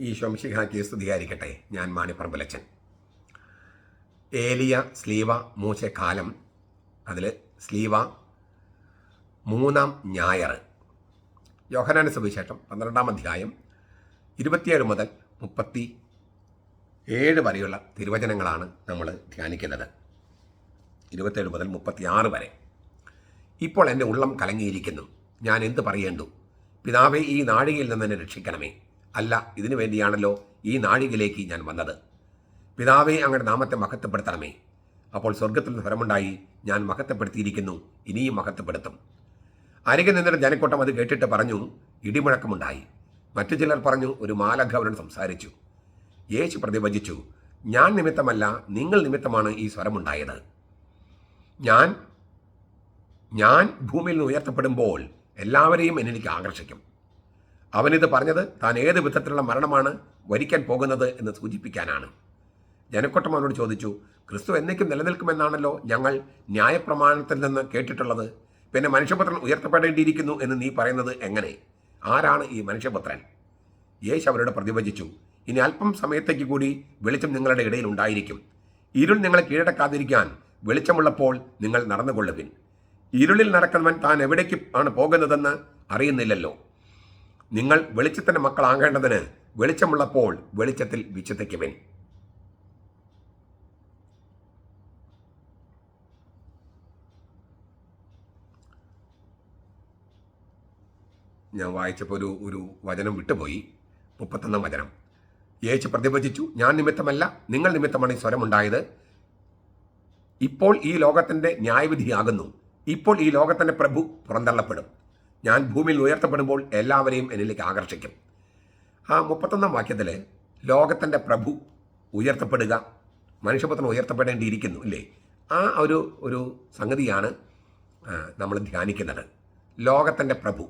ഈ ശംശിഹാക്കി സ്തുതിയായിരിക്കട്ടെ ഞാൻ മാണിപ്പറമ്പലച്ചൻ. ഏലിയ സ്ലീവ മൂശ കാലം. അതിൽ സ്ലീവ മൂന്നാം ഞായർ. യോഹനാന സുവിശേഷം പന്ത്രണ്ടാം അധ്യായം ഇരുപത്തിയേഴ് മുതൽ മുപ്പത്തി ഏഴ് വരെയുള്ള തിരുവചനങ്ങളാണ് നമ്മൾ ധ്യാനിക്കുന്നത്. ഇരുപത്തേഴ് മുതൽ മുപ്പത്തിയാറ് വരെ. ഇപ്പോൾ എന്റെ ഉള്ളം കലങ്ങിയിരിക്കുന്നു. ഞാൻ എന്ത് പറയേണ്ടു? പിതാവെ ഈ നാഴികയിൽ നിന്ന് എന്നെ രക്ഷിക്കണമേ. അല്ല ഇതിനു വേണ്ടിയാണല്ലോ ഈ നാഴികയിലേക്ക് ഞാൻ വന്നത്. പിതാവേ അങ്ങയുടെ നാമത്തെ മഹത്വപ്പെടുത്തണമേ. അപ്പോൾ സ്വർഗത്തിൽ നിന്ന് ഫലമുണ്ടായി ഞാൻ മഹത്വപ്പെടുത്തിയിരിക്കുന്നു ഇനിയും മഹത്വപ്പെടുത്തും. അരികെ നിന്നൊരു ജനക്കൂട്ടം അത് കേട്ടിട്ട് പറഞ്ഞു ഇടിമുഴക്കമുണ്ടായി. മറ്റു ചിലർ പറഞ്ഞു ഒരു മാലഘവരൻ സംസാരിച്ചു. യേശു പ്രതിഭജിച്ചു ഞാൻ നിമിത്തമല്ല നിങ്ങൾ നിമിത്തമാണ് ഈ സ്വരമുണ്ടായത്. ഞാൻ ഞാൻ ഭൂമിയിൽ നിന്ന് ഉയർത്തപ്പെടുമ്പോൾ എല്ലാവരെയും എന്നെനിക്ക് ആകർഷിക്കും. അവനിത് പറഞ്ഞത് താൻ ഏത് വിധത്തിലുള്ള മരണമാണ് വരിക്കാൻ പോകുന്നത് എന്ന് സൂചിപ്പിക്കാനാണ്. ജനക്കൂട്ടം അവനോട് ചോദിച്ചു ക്രിസ്തു എന്നേക്കും നിലനിൽക്കുമെന്നാണല്ലോ ഞങ്ങൾ ന്യായപ്രമാണത്തിൽ നിന്ന് കേട്ടിട്ടുള്ളത്. പിന്നെ മനുഷ്യപുത്രൻ ഉയർത്തപ്പെടേണ്ടിയിരിക്കുന്നു എന്ന് നീ പറയുന്നത് എങ്ങനെ? ആരാണ് ഈ മനുഷ്യപുത്രൻ? യേശു അവരോട് പ്രതിഭജിച്ചു ഇനി അല്പം സമയത്തേക്ക് കൂടി വെളിച്ചം നിങ്ങളുടെ ഇടയിൽ ഉണ്ടായിരിക്കും. ഇരുൾ നിങ്ങളെ കീഴടക്കാതിരിക്കാൻ വെളിച്ചമുള്ളപ്പോൾ നിങ്ങൾ നടന്നുകൊള്ളുവിൻ. ഇരുളിൽ നടക്കുന്നവൻ താൻ എവിടേക്ക് ആണ് പോകുന്നതെന്ന് അറിയുന്നില്ലല്ലോ. നിങ്ങൾ വെളിച്ചത്തിന്റെ മക്കളാകേണ്ടതിന് വെളിച്ചമുള്ളപ്പോൾ വെളിച്ചത്തിൽ വിശ്വസിക്കുവിൻ ഞാൻ വായിച്ചപ്പോൾ ഒരു ഒരു വചനം വിട്ടുപോയി. മുപ്പത്തൊന്നാം വചനം. യേശു പ്രതിഭജിച്ചു ഞാൻ നിമിത്തമല്ല നിങ്ങൾ നിമിത്തമാണ് ഈ സ്വരമുണ്ടായത് ഇപ്പോൾ ഈ ലോകത്തിന്റെ ന്യായവിധിയാകുന്നു. ഇപ്പോൾ ഈ ലോകത്തിന്റെ പ്രഭു പുറന്തള്ളപ്പെടും. ഞാൻ ഭൂമിയിൽ ഉയർത്തപ്പെടുമ്പോൾ എല്ലാവരെയും എന്നിലേക്ക് ആകർഷിക്കും. ആ മുപ്പത്തൊന്നാം വാക്യത്തിൽ ലോകത്തിന്റെ പ്രഭു ഉയർത്തപ്പെടുക മനുഷ്യപുത്രൻ ഉയർത്തപ്പെടേണ്ടിയിരിക്കുന്നു ഇല്ലേ? ആ ഒരു ഒരു സംഗതിയാണ് നമ്മൾ ധ്യാനിക്കുന്നത്. ലോകത്തിന്റെ പ്രഭു.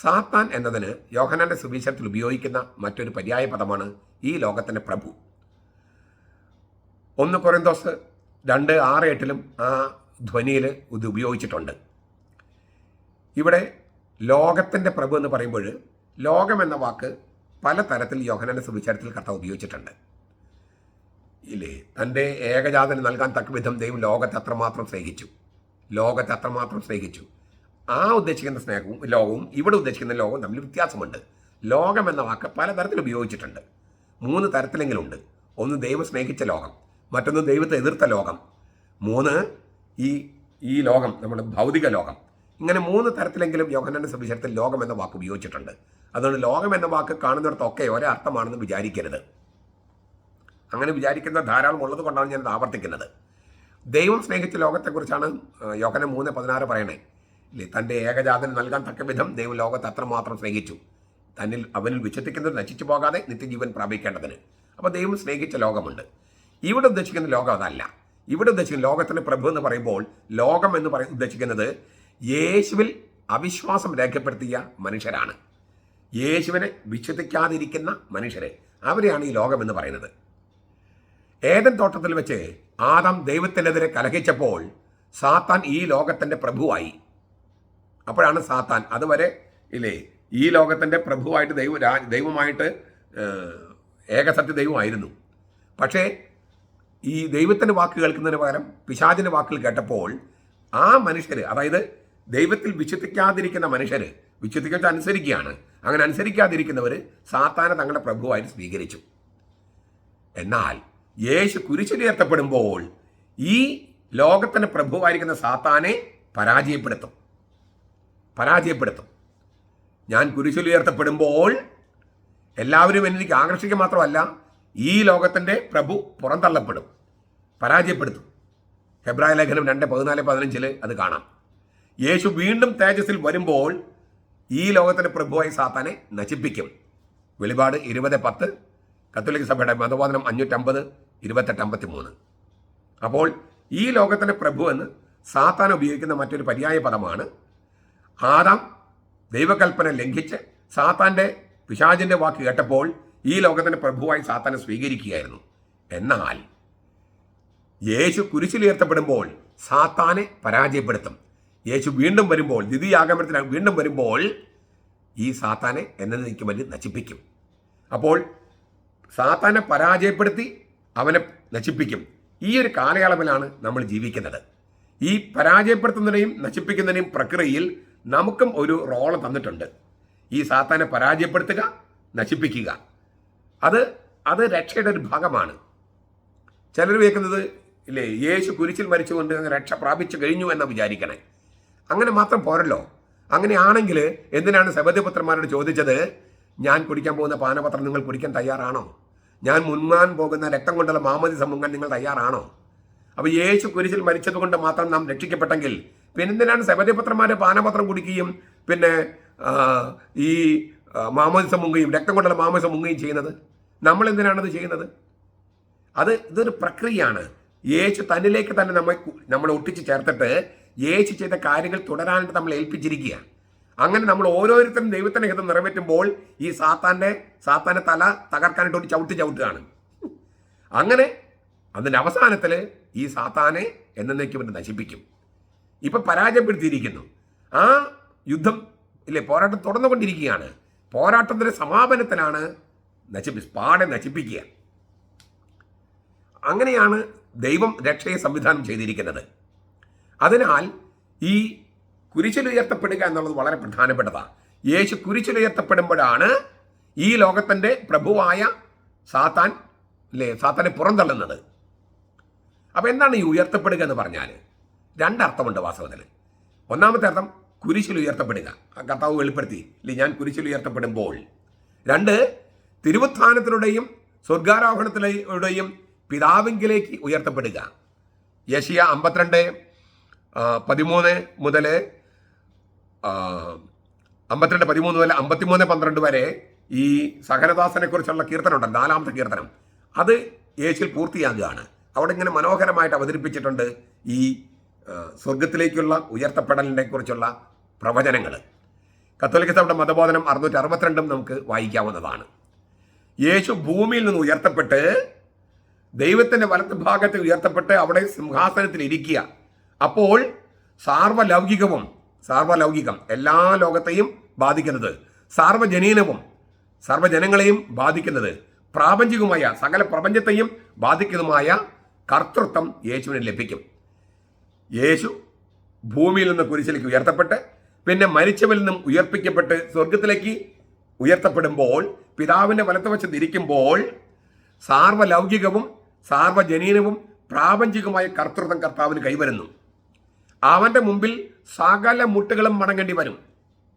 സാത്താൻ എന്നതിന് യോഹനാന്റെ സുവിശേഷത്തിൽ ഉപയോഗിക്കുന്ന മറ്റൊരു പര്യായ പദമാണ് ഈ ലോകത്തിന്റെ പ്രഭു. ഒന്ന് കൊറിന്തോസ് രണ്ട് ആറ് എട്ടിലും ആ ധ്വനിയിൽ ഇത് ഉപയോഗിച്ചിട്ടുണ്ട്. ഇവിടെ ലോകത്തിന്റെ പ്രഭു എന്ന് പറയുമ്പോൾ ലോകം എന്ന വാക്ക് പല തരത്തിൽ യോഹനാന്റെ സുവിചാരത്തിൽ കർത്താവ് ഉപയോഗിച്ചിട്ടുണ്ട്. ഇല്ലേ? തന്റെ ഏകജാതന് നൽകാൻ തക്ക വിധം ദൈവം ലോകത്തെ അത്രമാത്രം സ്നേഹിച്ചു. ലോകത്തെ അത്രമാത്രം സ്നേഹിച്ചു. ആ ഉദ്ദേശിക്കുന്ന സ്നേഹവും ലോകവും ഇവിടെ ഉദ്ദേശിക്കുന്ന ലോകവും തമ്മിൽ വ്യത്യാസമുണ്ട്. ലോകം എന്ന വാക്ക് പലതരത്തിൽ ഉപയോഗിച്ചിട്ടുണ്ട്. മൂന്ന് തരത്തിലെങ്കിലുണ്ട് ഒന്ന് ദൈവം സ്നേഹിച്ച ലോകം മറ്റൊന്ന് ദൈവത്തെ എതിർത്ത ലോകം. മൂന്ന് ഈ ഈ ലോകം നമ്മുടെ ഭൗതിക ലോകം. ഇങ്ങനെ മൂന്ന് തരത്തിലെങ്കിലും യോഹനന്റെ സുവിശേഷത്തിൽ ലോകം എന്ന വാക്ക് ഉപയോഗിച്ചിട്ടുണ്ട്. അതുകൊണ്ട് ലോകം എന്ന വാക്ക് കാണുന്നിടത്തൊക്കെ ഒരേ അർത്ഥമാണെന്ന് വിചാരിക്കരുത്. അങ്ങനെ വിചാരിക്കുന്ന ധാരാളം ഉള്ളത് കൊണ്ടാണ് ഞാൻ ആവർത്തിക്കുന്നത്. ദൈവം സ്നേഹിച്ച ലോകത്തെക്കുറിച്ചാണ് യോഹന മൂന്ന് പതിനാറ് പറയണേ. ഇല്ലേ തന്റെ ഏകജാതൻ നൽകാൻ തക്ക വിധം ദൈവം ലോകത്തെ അത്രമാത്രം സ്നേഹിച്ചു. തന്നിൽ അവനിൽ വിശ്വസിക്കുന്നത് നശിച്ചു പോകാതെ നിത്യജീവൻ പ്രാപിക്കേണ്ടതിന്. അപ്പോൾ ദൈവം സ്നേഹിച്ച ലോകമുണ്ട്. ഇവിടെ ഉദ്ദേശിക്കുന്ന ലോകം അതല്ല. ഇവിടെ ഉദ്ദേശിക്കുന്ന ലോകത്തിന്റെ പ്രഭു എന്ന് പറയുമ്പോൾ ലോകം എന്ന് പറയുന്ന ഉദ്ദേശിക്കുന്നത് യേശുവിൽ അവിശ്വാസം രേഖപ്പെടുത്തിയ മനുഷ്യരാണ്. യേശുവിനെ വിശ്വസിക്കാതിരിക്കുന്ന മനുഷ്യരെ. അവരെയാണ് ഈ ലോകമെന്ന് പറയുന്നത്. ഏതൻ തോട്ടത്തിൽ വെച്ച് ആദം ദൈവത്തിനെതിരെ കലഹിച്ചപ്പോൾ സാത്താൻ ഈ ലോകത്തിന്റെ പ്രഭുവായി. അപ്പോഴാണ് സാത്താൻ അതുവരെ ഇല്ലേ ഈ ലോകത്തിന്റെ പ്രഭുവായിട്ട് ദൈവ ദൈവമായിട്ട് ഏകസത്യ ദൈവമായിരുന്നു. പക്ഷേ ഈ ദൈവത്തിന്റെ വാക്ക് കേൾക്കുന്നതിന് പകരം പിശാചിന്റെ വാക്കുകൾ കേട്ടപ്പോൾ ആ മനുഷ്യർ അതായത് ദൈവത്തിൽ വിശ്വസിക്കാതിരിക്കുന്ന മനുഷ്യർ വിശ്വസിക്കാൻ അനുസരിക്കുകയാണ്. അങ്ങനെ അനുസരിക്കാതിരിക്കുന്നവർ സാത്താനെ തങ്ങളുടെ പ്രഭുവായിട്ട് സ്വീകരിച്ചു. എന്നാൽ യേശു കുരിശിലുയർത്തപ്പെടുമ്പോൾ ഈ ലോകത്തിന് പ്രഭുവായിരിക്കുന്ന സാത്താനെ പരാജയപ്പെടുത്തും. പരാജയപ്പെടുത്തും. ഞാൻ കുരിശിലുയർത്തപ്പെടുമ്പോൾ എല്ലാവരും എനിക്ക് ആകർഷിക്കുക മാത്രമല്ല ഈ ലോകത്തിന്റെ പ്രഭു പുറന്തള്ളപ്പെടും. പരാജയപ്പെടുത്തും. ഹെബ്രായ ലേഖനം രണ്ട് പതിനാല് പതിനഞ്ചിൽ അത് കാണാം. യേശു വീണ്ടും തേജസ്സിൽ വരുമ്പോൾ ഈ ലോകത്തിന്റെ പ്രഭുവായി സാത്താനെ നശിപ്പിക്കും. വെളിപാട് ഇരുപത് പത്ത് കത്തോലിക്ക സഭയുടെ മതബോധനം അഞ്ഞൂറ്റമ്പത് ഇരുപത്തെട്ട് അമ്പത്തി മൂന്ന് അപ്പോൾ ഈ ലോകത്തിന്റെ പ്രഭു എന്ന് സാത്താൻ ഉപയോഗിക്കുന്ന മറ്റൊരു പര്യായ പദമാണ് ആദാം ദൈവകൽപ്പന ലംഘിച്ച് സാത്താന്റെ പിശാചിന്റെ വാക്ക് കേട്ടപ്പോൾ ഈ ലോകത്തിന്റെ പ്രഭുവായി സാത്താനെ സ്വീകരിക്കുകയായിരുന്നു. എന്നാൽ യേശു കുരിശിലുയർത്തപ്പെടുമ്പോൾ സാത്താനെ പരാജയപ്പെടുത്തും. യേശു വീണ്ടും വരുമ്പോൾ ദ്വിതീയാഗമനത്തിന് വീണ്ടും വരുമ്പോൾ ഈ സാത്താനെ എന്നതിലേക്ക് വേണ്ടി നശിപ്പിക്കും. അപ്പോൾ സാത്താനെ പരാജയപ്പെടുത്തി അവനെ നശിപ്പിക്കും. ഈ ഒരു കാലയളവിലാണ് നമ്മൾ ജീവിക്കുന്നത്. ഈ പരാജയപ്പെടുത്തുന്നതിനെയും നശിപ്പിക്കുന്നതിനെയും പ്രക്രിയയിൽ നമുക്കും ഒരു റോൾ തന്നിട്ടുണ്ട്. ഈ സാത്താനെ പരാജയപ്പെടുത്തുക നശിപ്പിക്കുക. അത് അത് രക്ഷയുടെ ഒരു ഭാഗമാണ്. ചിലർ കേൾക്കുന്നത് ഇല്ലേ യേശു കുരിശിൽ മരിച്ചുകൊണ്ട് രക്ഷ പ്രാപിച്ചു കഴിഞ്ഞു എന്ന് വിചാരിക്കണേ. അങ്ങനെ മാത്രം പോരല്ലോ. അങ്ങനെയാണെങ്കിൽ എന്തിനാണ് സബദ്യപുത്രന്മാരോട് ചോദിച്ചത്? ഞാൻ കുടിക്കാൻ പോകുന്ന പാനപത്രം നിങ്ങൾ കുടിക്കാൻ തയ്യാറാണോ? ഞാൻ മുൻമാൻ പോകുന്ന രക്തം കൊണ്ടുള്ള മാമതി സമൂഹം നിങ്ങൾ തയ്യാറാണോ? അപ്പോൾ യേശു കുരിശിൽ മരിച്ചതുകൊണ്ട് മാത്രം നാം രക്ഷിക്കപ്പെട്ടെങ്കിൽ പിന്നെന്തിനാണ് സബദ്യപത്രന്മാരെ പാനപത്രം കുടിക്കുകയും പിന്നെ ഈ മാമോദിസം മുങ്ങുകയും രക്തം കൊണ്ടുള്ള മാമോദിസം മുങ്ങുകയും ചെയ്യുന്നത്? നമ്മൾ എന്തിനാണത് ചെയ്യുന്നത്? അത് ഇതൊരു പ്രക്രിയയാണ്. യേശു തന്നിലേക്ക് തന്നെ നമ്മെ നമ്മളെ ഒട്ടിച്ച് ചേർത്തിട്ട് യേശു ചെയ്ത കാര്യങ്ങൾ തുടരാനായിട്ട് നമ്മൾ ഏൽപ്പിച്ചിരിക്കുകയാണ് അങ്ങനെ നമ്മൾ ഓരോരുത്തരും ദൈവത്തിന്റെ ഹിതം നിറവേറ്റുമ്പോൾ ഈ സാത്താന്റെ സാത്താന്റെ തല തകർക്കാനായിട്ട് ഒരു ചവിട്ട് ചവിട്ടുകയാണ്. അങ്ങനെ അതിന്റെ അവസാനത്തിൽ ഈ സാത്താനെ എന്നേക്കും വേണ്ടി നശിപ്പിക്കും. ഇപ്പൊ പരാജയപ്പെടുത്തിയിരിക്കുന്നു. ആ യുദ്ധം ഇല്ലേ പോരാട്ടം തുടർന്നുകൊണ്ടിരിക്കുകയാണ്. പോരാട്ടത്തിന്റെ സമാപനത്തിലാണ് നശിപ്പി പാടെ നശിപ്പിക്കുക. അങ്ങനെയാണ് ദൈവം രക്ഷയെ സംവിധാനം ചെയ്തിരിക്കുന്നത്. അതിനാൽ ഈ കുരിശിലുയർത്തപ്പെടുക എന്നുള്ളത് വളരെ പ്രധാനപ്പെട്ടതാണ്. യേശു കുരിശിലുയർത്തപ്പെടുമ്പോഴാണ് ഈ ലോകത്തിന്റെ പ്രഭുവായ സാത്താൻ അല്ലേ സാത്താനെ പുറന്തള്ളുന്നത്. അപ്പോൾ എന്താണ് ഈ ഉയർത്തപ്പെടുക എന്ന് പറഞ്ഞാൽ? രണ്ടർത്ഥമുണ്ട് വാസ്തവത്തിൽ. ഒന്നാമത്തെ അർത്ഥം കുരിശിൽ ഉയർത്തപ്പെടുക. ആ കർത്താവ് വെളിപ്പെടുത്തി ഇല്ലേ ഞാൻ കുരിശിൽ ഉയർത്തപ്പെടുമ്പോൾ. രണ്ട് തിരുവുത്ഥാനത്തിലൂടെയും സ്വർഗാരോഹണത്തിലൂടെയും പിതാവിങ്കിലേക്ക് ഉയർത്തപ്പെടുക. യശിയ അമ്പത്തിരണ്ട് പതിമൂന്ന് മുതൽ അമ്പത്തിരണ്ട് പതിമൂന്ന് മുതൽ അമ്പത്തിമൂന്ന് പന്ത്രണ്ട് വരെ ഈ സഹനദാസനെ കുറിച്ചുള്ള കീർത്തനമുണ്ട് നാലാമത്തെ കീർത്തനം. അത് യേശുവിൽ പൂർത്തിയാകുകയാണ്. അവിടെ ഇങ്ങനെ മനോഹരമായിട്ട് അവതരിപ്പിച്ചിട്ടുണ്ട് ഈ സ്വർഗത്തിലേക്കുള്ള ഉയർത്തപ്പെടലിനെ കുറിച്ചുള്ള പ്രവചനങ്ങൾ കത്തോലിക്ക സഭയുടെ മതബോധനം അറുന്നൂറ്റി അറുപത്തിരണ്ടും നമുക്ക് വായിക്കാവുന്നതാണ്. യേശു ഭൂമിയിൽ നിന്ന് ഉയർത്തപ്പെട്ട് ദൈവത്തിന്റെ വലത്ത് ഭാഗത്ത് ഉയർത്തപ്പെട്ട് അവിടെ സിംഹാസനത്തിൽ ഇരിക്കുക അപ്പോൾ സാർവലൗകികവും സാർവലൗകികം എല്ലാ ലോകത്തെയും ബാധിക്കുന്നത് സാർവജനീനവും സർവജനങ്ങളെയും ബാധിക്കുന്നത് പ്രാപഞ്ചികമായ സകല പ്രപഞ്ചത്തെയും ബാധിക്കുന്നതുമായ കർത്തൃത്വം യേശുവിന് ലഭിക്കും. യേശു ഭൂമിയിൽ നിന്ന് കുരിശിലേക്ക് ഉയർത്തപ്പെട്ട് പിന്നെ മരിച്ചവരിൽ നിന്നും ഉയർപ്പിക്കപ്പെട്ട് സ്വർഗത്തിലേക്ക് ഉയർത്തപ്പെടുമ്പോൾ പിതാവിന്റെ വലത്തുവശത്ത് ഇരിക്കുമ്പോൾ സാർവലൗകികവും സാർവജനീനവും പ്രാപഞ്ചികമായ കർത്തൃത്വം കർത്താവിന് കൈവരുന്നു. അവന്റെ മുമ്പിൽ സകല മുട്ടുകളും മടങ്ങേണ്ടി വരും.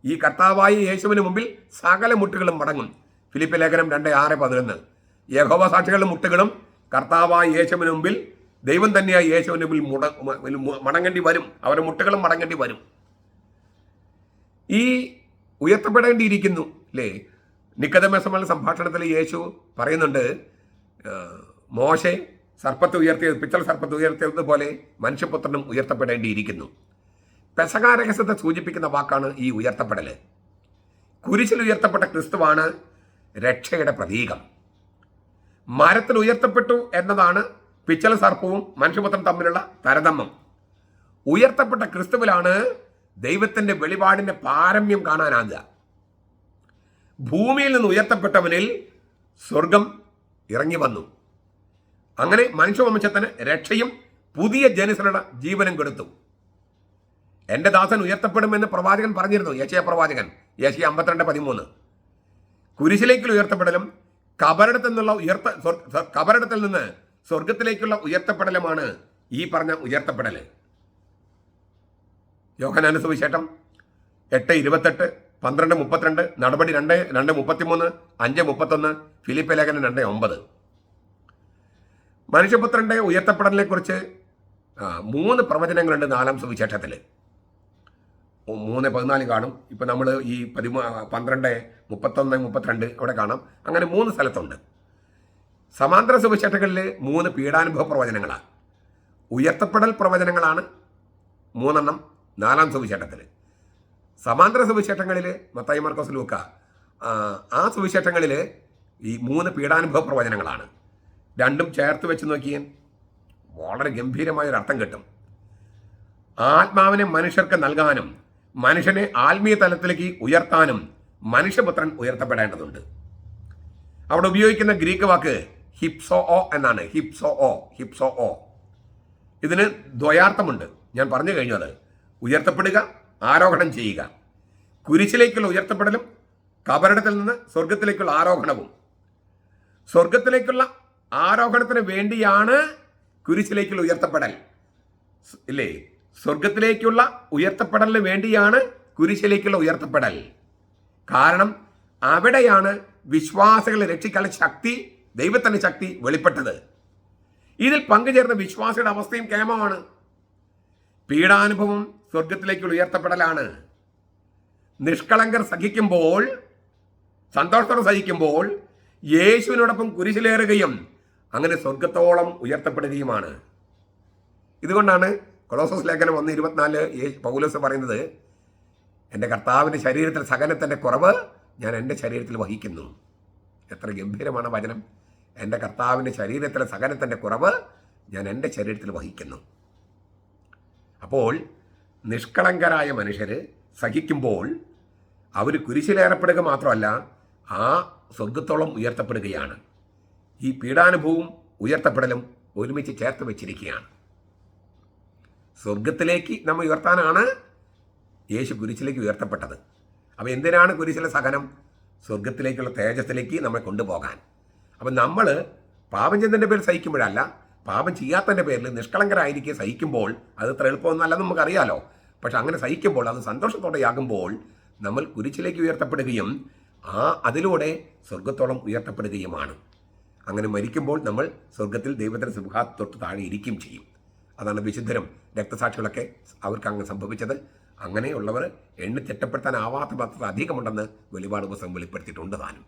ഈ കർത്താവായ യേശുവിന് മുമ്പിൽ സകല മുട്ടുകളും മടങ്ങും. ഫിലിപ്പ് ലേഖനം രണ്ട് ആറ് പതിനൊന്ന്. യഹോവ സാക്ഷികളുടെ മുട്ടുകളും കർത്താവായ യേശുവിന് മുമ്പിൽ ദൈവം തന്നെയായി യേശുവിന് മുമ്പിൽ മുട മടങ്ങേണ്ടി വരും. അവരുടെ മുട്ടുകളും മടങ്ങേണ്ടി വരും. ഈ ഉയർത്തപ്പെടേണ്ടിയിരിക്കുന്നു അല്ലേ നിക്കതമേസമുള്ള സംഭാഷണത്തിൽ യേശു പറയുന്നുണ്ട് മോശെ സർപ്പത്തെ ഉയർത്തിയ പിച്ചൾ സർപ്പത്തെ ഉയർത്തിയതുപോലെ മനുഷ്യപുത്രനും ഉയർത്തപ്പെടേണ്ടിയിരിക്കുന്നു. പെസകാരഹസ്യത്തെ സൂചിപ്പിക്കുന്ന വാക്കാണ് ഈ ഉയർത്തപ്പെടൽ കുരിശിൽ ഉയർത്തപ്പെട്ട ക്രിസ്തുവാണ് രക്ഷയുടെ പ്രതീകം. മരത്തിൽ ഉയർത്തപ്പെട്ടു എന്നതാണ് പിച്ചള സർപ്പവും മനുഷ്യപുത്രൻ തമ്മിലുള്ള താരതമ്യം. ഉയർത്തപ്പെട്ട ക്രിസ്തുവിലാണ് ദൈവത്തിന്റെ വെളിപാടിന്റെ പാരമ്യം കാണാനാകുക. ഭൂമിയിൽ നിന്ന് ഉയർത്തപ്പെട്ടവനിൽ സ്വർഗം ഇറങ്ങി വന്നു. അങ്ങനെ മനുഷ്യവംശത്തിന് രക്ഷയും പുതിയ ജനസരുടെ ജീവനും കൊടുത്തു. എന്റെ ദാസൻ ഉയർത്തപ്പെടുമെന്ന് പ്രവാചകൻ പറഞ്ഞിരുന്നു. യശയ പ്രവാചകൻ. യശയ അമ്പത്തിരണ്ട് പതിമൂന്ന്. കുരിശിലേക്കുള്ള ഉയർത്തപ്പെടലും കബറിടത്തിൽ നിന്നുള്ള ഉയർത്ത കബറിടത്തിൽ നിന്ന് സ്വർഗത്തിലേക്കുള്ള ഉയർത്തപ്പെടലുമാണ് ഈ പറഞ്ഞ ഉയർത്തപ്പെടൽ യോഹനാന സുവിശേഷം എട്ട് ഇരുപത്തെട്ട് പന്ത്രണ്ട് മുപ്പത്തിരണ്ട് നടപടി രണ്ട് രണ്ട് മുപ്പത്തിമൂന്ന് അഞ്ച് മുപ്പത്തൊന്ന് ഫിലിപ്പ് ലേഖനം രണ്ട് ഒമ്പത്. മനുഷ്യപുത്രന്റെ ഉയർത്തപ്പെടലിനെക്കുറിച്ച് മൂന്ന് പ്രവചനങ്ങളുണ്ട് നാലാം സുവിശേഷത്തിൽ. മൂന്ന് പതിനാല് കാണും. ഇപ്പം നമ്മൾ ഈ പതിമൂ പന്ത്രണ്ട് മുപ്പത്തൊന്ന് മുപ്പത്തിരണ്ട് അവിടെ കാണാം. അങ്ങനെ മൂന്ന് സ്ഥലത്തുണ്ട്. സമാന്തര സുവിശേഷങ്ങളിൽ മൂന്ന് പീഡാനുഭവ പ്രവചനങ്ങളാണ് ഉയർത്തപ്പെടൽ പ്രവചനങ്ങളാണ് മൂന്നെണ്ണം നാലാം സുവിശേഷത്തിൽ. സമാന്തര സുവിശേഷങ്ങളിൽ മത്തായി മാർക്കോസ് ലൂക്ക ആ സുവിശേഷങ്ങളിൽ ഈ മൂന്ന് പീഡാനുഭവ പ്രവചനങ്ങളാണ്. രണ്ടും ചേർത്ത് വെച്ച് നോക്കിയാൽ വളരെ ഗംഭീരമായ അർത്ഥം കിട്ടും. ആത്മാവിനെ മനുഷ്യർക്ക് നൽകാനും മനുഷ്യനെ ആത്മീയ തലത്തിലേക്ക് ഉയർത്താനും മനുഷ്യപുത്രൻ ഉയർത്തപ്പെടേണ്ടതുണ്ട്. അവിടെ ഉപയോഗിക്കുന്ന ഗ്രീക്ക് വാക്ക് ഹിപ്സോ ഓ എന്നാണ്. ഹിപ്സോ ഓ ഹിപ്സോ ഓ ഇതിന് ദ്വയാർത്ഥമുണ്ട്. ഞാൻ പറഞ്ഞു കഴിഞ്ഞു അത്. ഉയർത്തപ്പെടുക ആരോഹണം ചെയ്യുക. കുരിശിലേക്കുള്ള ഉയർത്തപ്പെടലും കബറിടത്തിൽ നിന്ന് സ്വർഗത്തിലേക്കുള്ള ആരോഹണവും. സ്വർഗത്തിലേക്കുള്ള ആരോഹണത്തിന് വേണ്ടിയാണ് കുരിശിലേക്കുള്ള ഉയർത്തപ്പെടൽ. ഇല്ലേ? സ്വർഗത്തിലേക്കുള്ള ഉയർത്തപ്പെടലിന് വേണ്ടിയാണ് കുരിശിലേക്കുള്ള ഉയർത്തപ്പെടൽ. കാരണം അവിടെയാണ് വിശ്വാസികളെ രക്ഷിക്കാൻ ശക്തി ദൈവത്തിന്റെ ശക്തി വെളിപ്പെട്ടത്. ഇതിൽ പങ്കുചേർന്ന വിശ്വാസിയുടെ അവസ്ഥയും കേമമാണ്. പീഡാനുഭവം സ്വർഗത്തിലേക്കുള്ള ഉയർത്തപ്പെടലാണ്. നിഷ്കളങ്കർ സഹിക്കുമ്പോൾ സന്തോഷത്തോടെ സഹിക്കുമ്പോൾ യേശുവിനോടൊപ്പം കുരിശിലേറുകയും അങ്ങനെ സ്വർഗത്തോളം ഉയർത്തപ്പെടുകയുമാണ്. ഇതുകൊണ്ടാണ് കൊളോസസ് ലേഖനം ഒന്ന് ഇരുപത്തിനാല് പൗലോസ് പറയുന്നത് എന്റെ കർത്താവിന്റെ ശരീരത്തിൽ സകലത്തിന്റെ കുറവ് ഞാൻ എന്റെ ശരീരത്തിൽ വഹിക്കുന്നു. എത്ര ഗംഭീരമാണ് വചനം. എന്റെ കർത്താവിന്റെ ശരീരത്തിലെ സകലത്തിന്റെ കുറവ് ഞാൻ എന്റെ ശരീരത്തിൽ വഹിക്കുന്നു. അപ്പോൾ നിഷ്കളങ്കരായ മനുഷ്യർ സഹിക്കുമ്പോൾ അവർ കുരിശിലേറപ്പെടുക മാത്രമല്ല ആ സ്വർഗത്തോളം ഉയർത്തപ്പെടുകയാണ്. ഈ പീഡാനുഭവവും ഉയർത്തപ്പെടലും ഒരുമിച്ച് ചേർത്ത് വെച്ചിരിക്കുകയാണ്. സ്വർഗത്തിലേക്ക് നമ്മൾ ഉയർത്താനാണ് യേശു കുരിശിലേക്ക് ഉയർത്തപ്പെട്ടത്. അപ്പോൾ എന്തിനാണ് കുരിശിലെ സഹനം? സ്വർഗത്തിലേക്കുള്ള തേജസ്സിലേക്ക് നമ്മളെ കൊണ്ടുപോകാൻ. അപ്പം നമ്മൾ പാപം ചെയ്യുന്നതിന്റെ പേരിൽ സഹിക്കുമ്പോഴല്ല പാപം ചെയ്യാത്തതിന്റെ പേരിൽ നിഷ്കളങ്കരായിരിക്കെ സഹിക്കുമ്പോൾ അത് ഇത്ര എളുപ്പമൊന്നുമല്ല നമുക്കറിയാലോ. പക്ഷെ അങ്ങനെ സഹിക്കുമ്പോൾ അത് സന്തോഷത്തോടെയാകുമ്പോൾ നമ്മൾ കുരിശിലേക്ക് ഉയർത്തപ്പെടുകയും ആ അതിലൂടെ സ്വർഗത്തോളം ഉയർത്തപ്പെടുകയുമാണ്. അങ്ങനെ മരിക്കുമ്പോൾ നമ്മൾ സ്വർഗത്തിൽ ദൈവത്തിന്റെ സിംഹാത്ത് തൊട്ട് താഴെ ഇരിക്കും ചെയ്യും. അതാണ് വിശുദ്ധരും രക്തസാക്ഷികളൊക്കെ അവർക്ക് അങ്ങ് സംഭവിച്ചത്. അങ്ങനെയുള്ളവർ എണ്ണി തിട്ടപ്പെടുത്താനാവാത്ത മാത്രം അധികമുണ്ടെന്ന് വെളിപാട് പുസ്തകം വെളിപ്പെടുത്തിയിട്ടുണ്ട് താനും.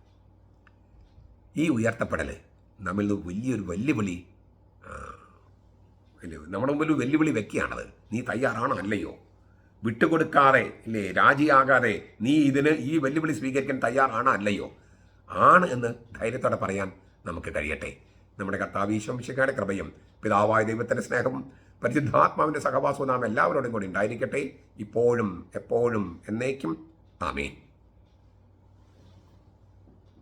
ഈ ഉയർത്തപ്പെടൽ നമ്മിൽ നിന്ന് വലിയൊരു വെല്ലുവിളി നമ്മുടെ മുമ്പിൽ വെല്ലുവിളി വെക്കുകയാണത്. നീ തയ്യാറാണോ അല്ലയോ? വിട്ടുകൊടുക്കാതെ ഇല്ലേ രാജിയാകാതെ നീ ഇതിന് ഈ വെല്ലുവിളി സ്വീകരിക്കാൻ തയ്യാറാണോ അല്ലയോ? ആണ് എന്ന് ധൈര്യത്തോടെ പറയാൻ നമുക്ക് കഴിയട്ടെ. നമ്മുടെ കർത്താവ് ഈശ്വംശിക്കയുടെ കൃപയും പിതാവായ ദൈവത്തിന്റെ സ്നേഹവും പരിശുദ്ധാത്മാവിന്റെ സഹവാസവും നാം എല്ലാവരോടും കൂടി ഉണ്ടായിരിക്കട്ടെ. ഇപ്പോഴും എപ്പോഴും എന്നേക്കും. ആമേൻ.